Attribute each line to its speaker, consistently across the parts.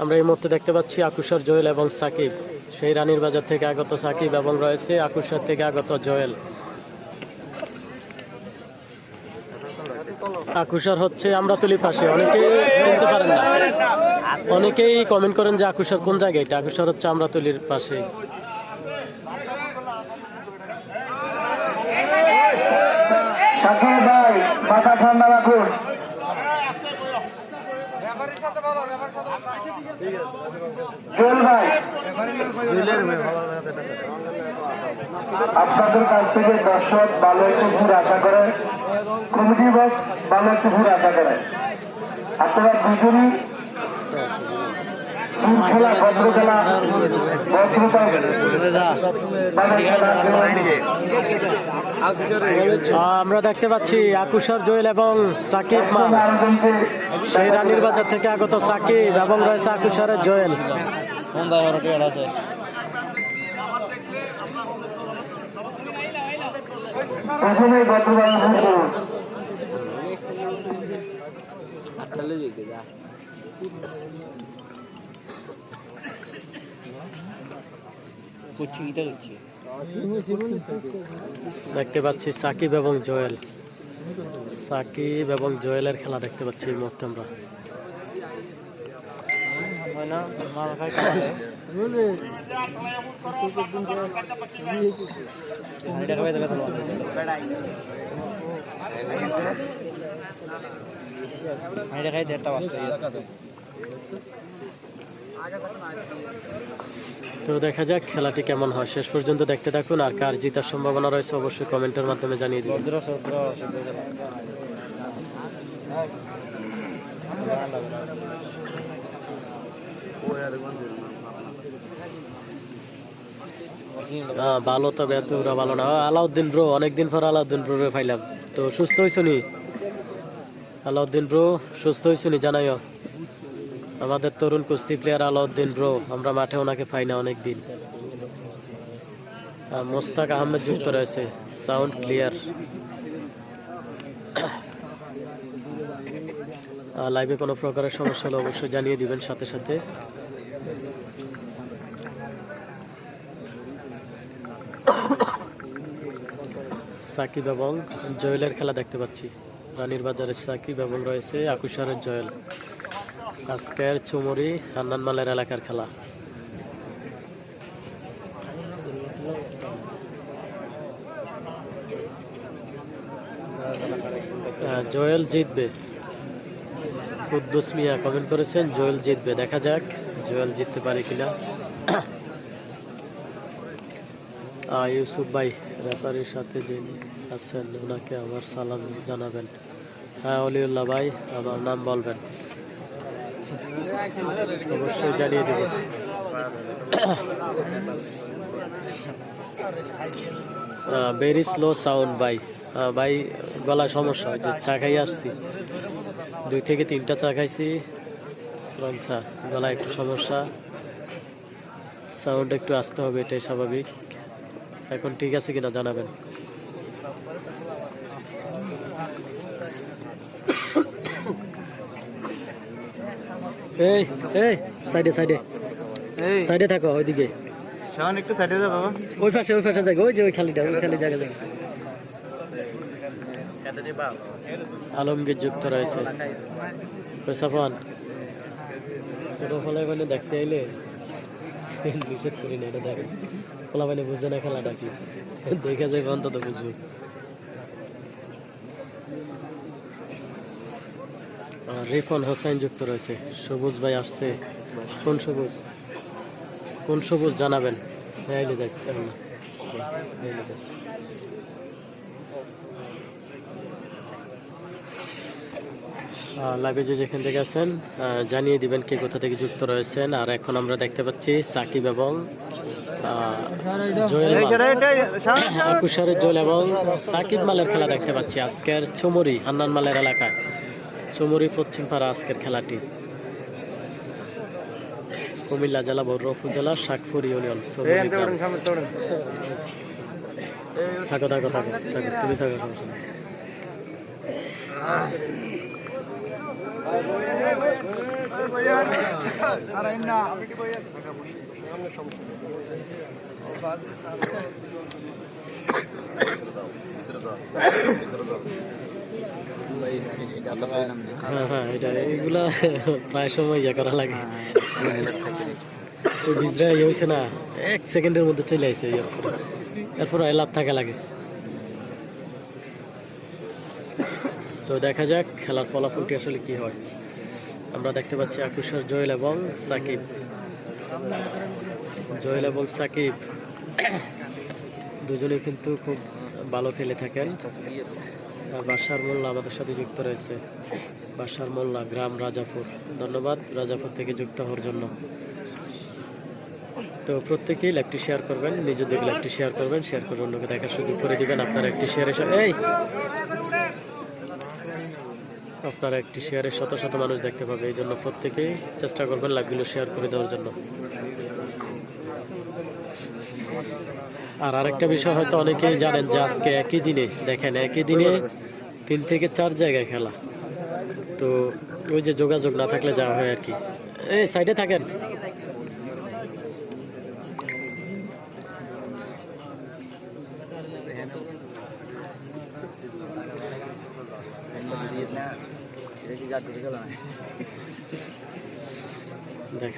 Speaker 1: আমরা এই মুহূর্তে দেখতে পাচ্ছি আকুশার জোয়েল এবং সাকিব। সেই রানীর বাজার থেকে আগত সাকিব এবং রয়েছে আকুশার থেকে আগত জোয়েল। আকুশার হচ্ছে আমরাতুলি পাশে। অনেকেই চিনতে পারেন না। অনেকেই কমেন্ট করেন যে আকুশার কোন জায়গায় এটা? আকুশার হচ্ছে আমরা তুলির
Speaker 2: পাশে ভাই, মাথা ঠান্ডা রাখুন জুয়েল ভাই আপনাদের কাছ থেকে দর্শক ভালো একটু আশা করে কমিটি বক্স ভালো একটু আশা করে আপনারা দুজনই খেলা ভদ্র ভদ্রতা
Speaker 1: আমরা দেখতে পাচ্ছি আকুশার জোয়েল এবং সাকিব মা। সেই রানীর বাজার থেকে আগত সাকিব এবং রয়েছে আকুশারের জয়েল। দেখতে পাচ্ছি সাকিব এবং জোয়েল। সাকিব এবং জোয়েলের খেলা দেখতে পাচ্ছি এই মুহূর্তে আমরা। তো দেখা যাক খেলাটি কেমন হয়। শেষ পর্যন্ত দেখতে থাকুন আর কার জিতার সম্ভাবনা রয়েছে অবশ্যই কমেন্টের মাধ্যমে জানিয়ে দিন ভালো তবে এত ওরা ভালো না। আলাউদ্দিন ব্রো অনেকদিন পর আলাউদ্দিন ব্রো তো সুস্থ আলাউদ্দিন ব্রো সুস্থ জানাইও। আমাদের তরুণ কুস্তি প্লেয়ার আলাউদ্দিন ব্রো আমরা মাঠে ওনাকে পাই না অনেকদিন। মোস্তাক আহমেদ যুক্ত রয়েছে। সাউন্ড ক্লিয়ার লাইভে কোনো প্রকারের সমস্যা হলে অবশ্যই জানিয়ে দিবেন সাথে সাথে। সাকিব এবং জয়েলের খেলা দেখতে পাচ্ছি। রানীর বাজারের সাকিব এবং রয়েছে আকুশারের জয়েল। আজকের চুমুরি হান্নান মালের এলাকার খেলা। জয়েল জিতবে। কুদ্দুস মিয়া কমেন্ট করেছেন, জয়েল জিতবে, দেখা যাক, জয়েল জিততে পারে কিনা। ইউসুফ ভাই, রেফারির সাথে যিনি আছেন, ওনাকে আমার সালাম জানাবেন। হ্যাঁ অলিউল্লাহ ভাই, আমার নাম বলবেন। অবশ্যই জানিয়ে দেব। ভেরি স্লো সাউন্ড ভাই। ভাই, গলায় সমস্যা হয় যে চা খাই আসছি। দুই থেকে তিনটা চা খাইছি। রং চা গলায় একটু সমস্যা। সাউন্ড একটু আসতে হবে এটাই স্বাভাবিক। এখন ঠিক আছে কিনা জানাবেন। এই এই সাইডে সাইডে। সাইডে থাকো ওইদিকে।
Speaker 3: শাওন একটু সাইডে যা বাবা।
Speaker 1: ওই পাশে ওই পাশে জায়গা ওই যে ওই খালিটা ওই খালি জায়গা জায়গা। আলমগীর যুক্ত রয়েছে। ছোট মানে দেখতে এলে নিষেধ করি না, এটা দেখেন ফলা মানে বুঝে না খেলাটা কি? দেখে যাবে অন্তত বুঝবে। রিফন হোসেন যুক্ত রয়েছে। সবুজ ভাই আসছে। কোন সবুজ? কোন সবুজ জানাবেন? হ্যাঁ যাচ্ছে আমি না। এই এলে যাচ্ছে। আহ, লাইভে যে যেখান থেকে আছেন জানিয়ে দিবেন কে কোথা থেকে যুক্ত রয়েছেন। আর এখন আমরা দেখতে পাচ্ছি সাকিব এবং আহ, জোয়েল মাল। আকুশারের জোয়েল এবং সাকিব মালের খেলা দেখতে পাচ্ছি আজকের চুমুরি হান্নান মালের এলাকায়। চুমুরি পশ্চিম পাড়া আজকের খেলাটি। কুমিল্লা জেলা বড় উপজেলা শাকপুর ইউনিয়ন থাকো থাকো থাকো থাকো তুমি থাকো সমস্যা হ্যাঁ হ্যাঁ এটা এইগুলা প্রায় সময় ইয়ে করা লাগে। তো বিজরা ইয়ে হয়েছে না এক সেকেন্ডের মধ্যে চলে আসে এরপর। এলাপ থাকা লাগে। তো দেখা যাক খেলার ফলাফলটি আসলে কি হয়। আমরা দেখতে পাচ্ছি আকুশার জয়েল এবং সাকিব। জয়েল এবং সাকিব দুজনেই কিন্তু খুব ভালো খেলে থাকেন। বাসার মোল্লা আমাদের সাথে যুক্ত রয়েছে। বাসার মোল্লা গ্রাম রাজাপুর। ধন্যবাদ রাজাপুর থেকে যুক্ত হওয়ার জন্য। তো প্রত্যেকেই লাইভটি শেয়ার করবেন, নিজেদের লাইভটি শেয়ার করবেন, শেয়ার করে অন্যকে দেখার সুযোগ করে দিবেন। আপনার একটি শেয়ারে এই! আপনারা একটি শেয়ারে শত শত মানুষ দেখতে পাবে। এই জন্য প্রত্যেকেই চেষ্টা করবেন লাইভগুলো শেয়ার করে দেওয়ার জন্য। আর আরেকটা বিষয় হয়তো অনেকেই জানেন যে আজকে একই দিনে, দেখেন একই দিনে তিন থেকে চার জায়গায় খেলা। তো ওই যে যোগাযোগ না থাকলে যাওয়া হয় আর কি। এই সাইডে থাকেন?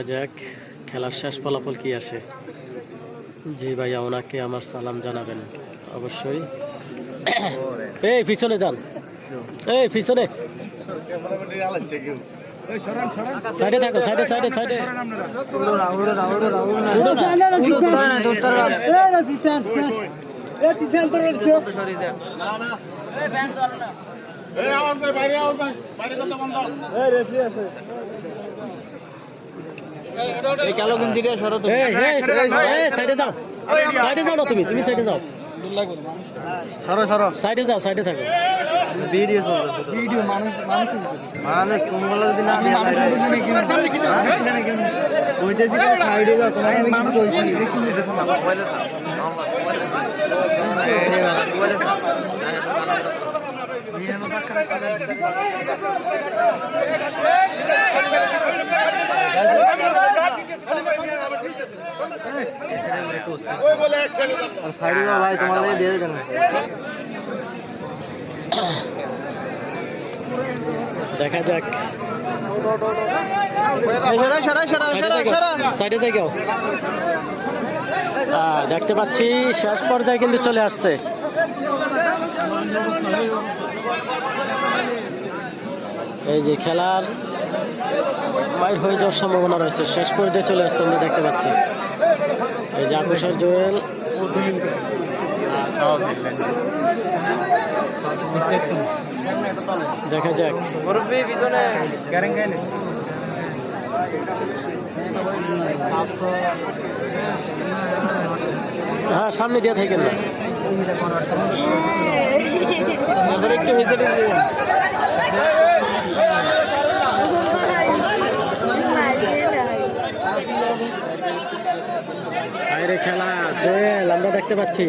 Speaker 1: দেখা যাক খেলার শেষ ফলাফল কি আসে জি ভাইয়া ওনাকে আমার সালাম জানাবেন অবশ্যই এই পিছনে যান এই পিছনে সাইডে থাকো সাইডে সাইডে সাইডে
Speaker 3: এই কালো গেঞ্জিটা সরো তো
Speaker 1: এই এই এই সাইডে যাও সাইডে যাও না তুমি তুমি সাইডে যাও
Speaker 3: সরো সরো
Speaker 1: সাইডে যাও সাইডে থাকো
Speaker 3: ভিডিও চলছে ভিডিও মানুষ মানুষ মানুষ তোমরা যদি না মানুষ কইতেছি সাইডে যাও তোমার আমি কিছু কইছি আর সাইডে যাও ভাই তোমার লাগে দিয়ে দেন
Speaker 1: দেখা যাক
Speaker 3: সরাই সরাই সরাই
Speaker 1: সাইডে আহ, দেখতে পাচ্ছি শেষ পর্যায়ে কিন্তু চলে আসছে। এই যে খেলার মাইর হয়ে যাওয়ার সম্ভাবনা রয়েছে। শেষ পর্যায়ে চলে আসছে আমরা দেখতে পাচ্ছি। এই যে আকুশার জুয়েল। দেখা যাক। হ্যাঁ সামনে দিয়ে থাকেন না।
Speaker 3: এবার
Speaker 1: খেলা জয়েল আমরা দেখতে পাচ্ছি।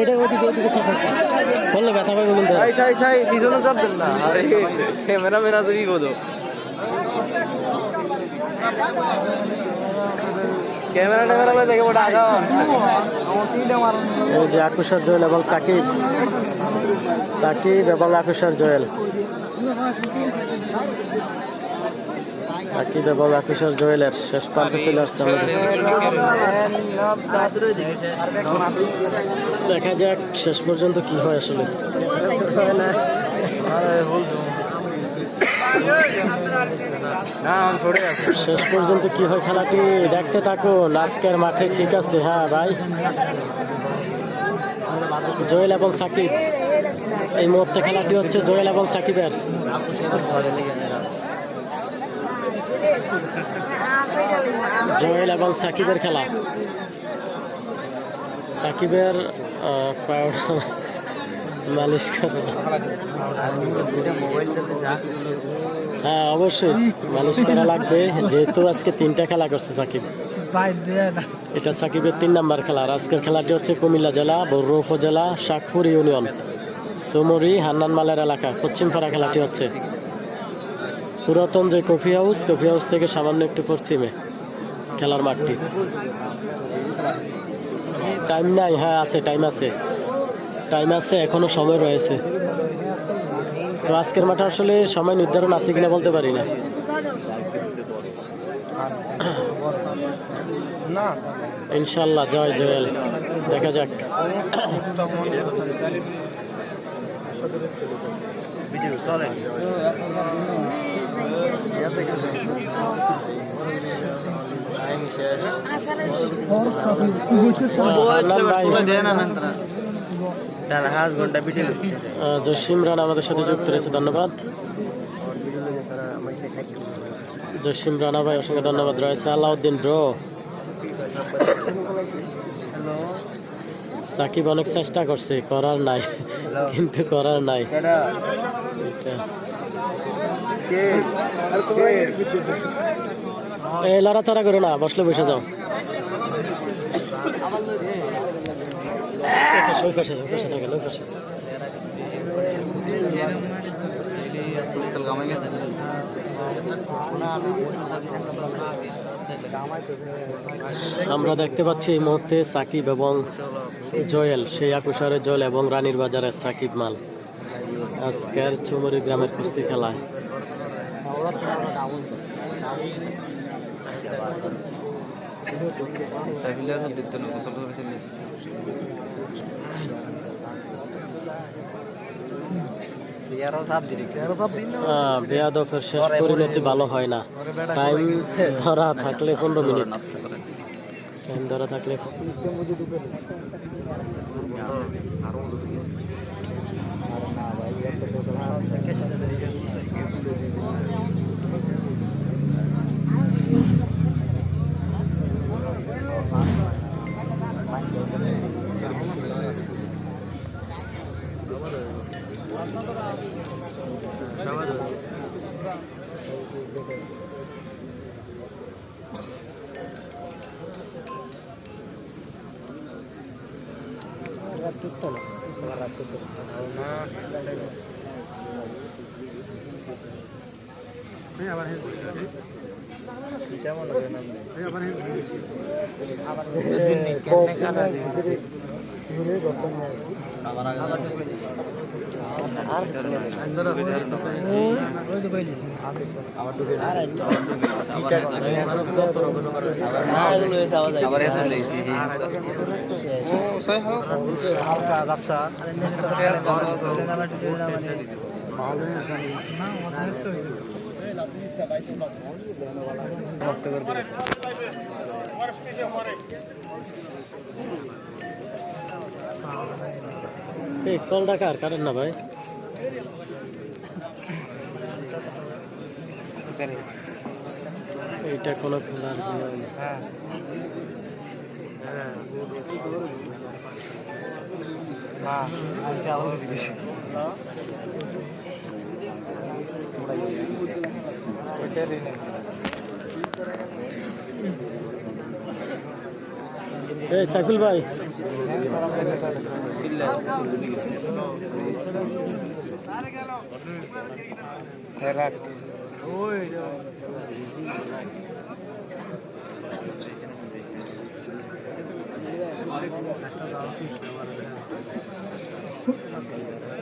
Speaker 1: এটা ওদিকে ওদিকে কিন্তু
Speaker 3: সাই সাই সাই, পিছনে চাপ না। আরে ক্যামেরা মেরা তো বিপদ
Speaker 1: এই যে আকুশার জয়েল এবং সাকিব। সাকিব এবং আকুশার জয়েল। সাকিব এবং আকুশার জয়েলের শেষ চলে আসছে দেখা যাক শেষ পর্যন্ত কি হয় আসলে। শেষ পর্যন্ত কি হয় খেলাটি দেখতে থাকুন আজকের মাঠে ঠিক আছে হ্যাঁ ভাই। জয়েল এবং সাকিব এই মুহূর্তে খেলাটি হচ্ছে জয়েল এবং সাকিবের। জয়েল এবং সাকিবের খেলা। সাকিবের মালিশ করে।
Speaker 3: যা।
Speaker 1: হ্যাঁ অবশ্যই। মালিশ করা লাগবে। যেহেতু আজকে তিনটা খেলা করছে সাকিব। এটা সাকিবের তিন নাম্বার খেলা। আর আজকের খেলাটি হচ্ছে কুমিল্লা জেলা বর্র উপজেলা শাকপুর ইউনিয়ন সুমরি হান্নান মালের এলাকা। পশ্চিম পাড়া খেলাটি হচ্ছে। পুরাতন যে কফি হাউস কফি হাউস থেকে সামান্য একটু পশ্চিমে খেলার মাঠটি। টাইম নাই হ্যাঁ আছে টাইম আছে। টাইম আছে এখনও সময় রয়েছে। তো আজকের মাঠে আসলে সময় নির্ধারণ আছে কিনা বলতে পারি না। ইনশাল্লাহ জয় জয়েল। দেখা যাক।
Speaker 3: ভিডিও চলে টাইম শেষ
Speaker 1: হান্নান ভাই
Speaker 3: তার হাজ ঘণ্টা ভিডিও
Speaker 1: আহ, জসিম রান আমাদের সাথে যুক্ত রয়েছে, ধন্যবাদ। জসিম রানা ভাই, অসংখ্য ধন্যবাদ রয়েছে। আলাউদ্দিন ব্রো। সাকিব অনেক চেষ্টা করছে, করার নাই, কিন্তু করার নাই। এই লড়াচড়া করো না, বসলে বসে যাও। আমরা দেখতে পাচ্ছি এই মুহূর্তে সাকিব এবং জয়েল, সেই আকুশারের জয়েল এবং রানীর বাজারের সাকিব মাল। আজকের চুমুরি গ্রামের কুস্তি খেলায়।
Speaker 3: সিয়ারও di সাপ দিন
Speaker 1: আহ, বেয়াদফের শেষ পরিণতি ভালো হয় না। টাইম ধরা থাকলে পনেরো মিনিট। টাইম ধরা থাকলে ব্যবসা এই ডাকা আর কারেন না ভাই এইটা কোনো খেলার হ্যাঁ না। এই সাইকুল ভাই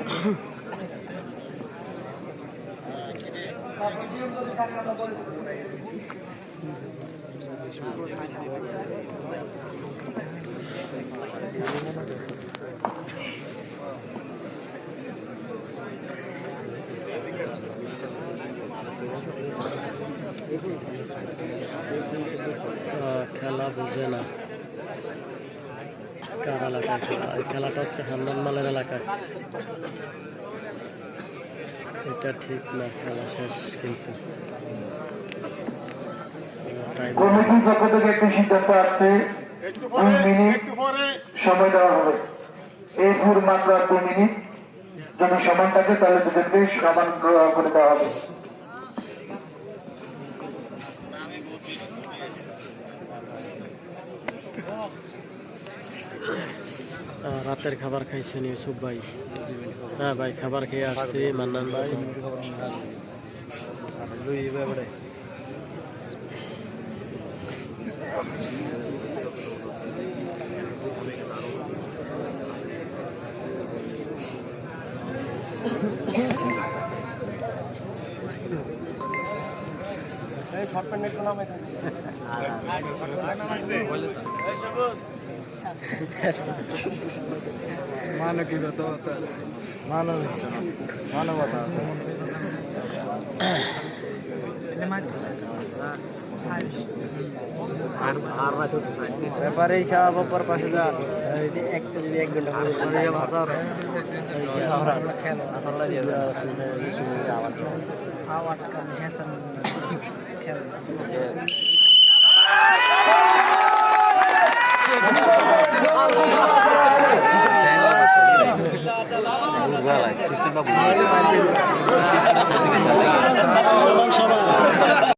Speaker 1: আহ, খেলা বুঝে না। কার এলাকায় খেলা? এই খেলাটা হচ্ছে হান্নান মালের এলাকায়। এটা ঠিক না খেলা শেষ কিন্তু।
Speaker 2: কমিটির পক্ষ থেকে একটি সিদ্ধান্ত আসছে। দুই মিনিট সময় দেওয়া হবে। এই ফুর মাত্র দুই মিনিট। যদি সমান থাকে তাহলে দুজনকে সমান করে দেওয়া হবে।
Speaker 1: রাতের খাবার খাইছেন ইউসুফ ভাই হ্যাঁ ভাই খাবার খেয়ে আসছি মান্নান ভাই
Speaker 3: মানবিকতা মানব মানবতা আছে। ব্যাপারে সব অপর পাশে যান একটা যদি এক ঘণ্টা ভাষার
Speaker 4: Gue lah,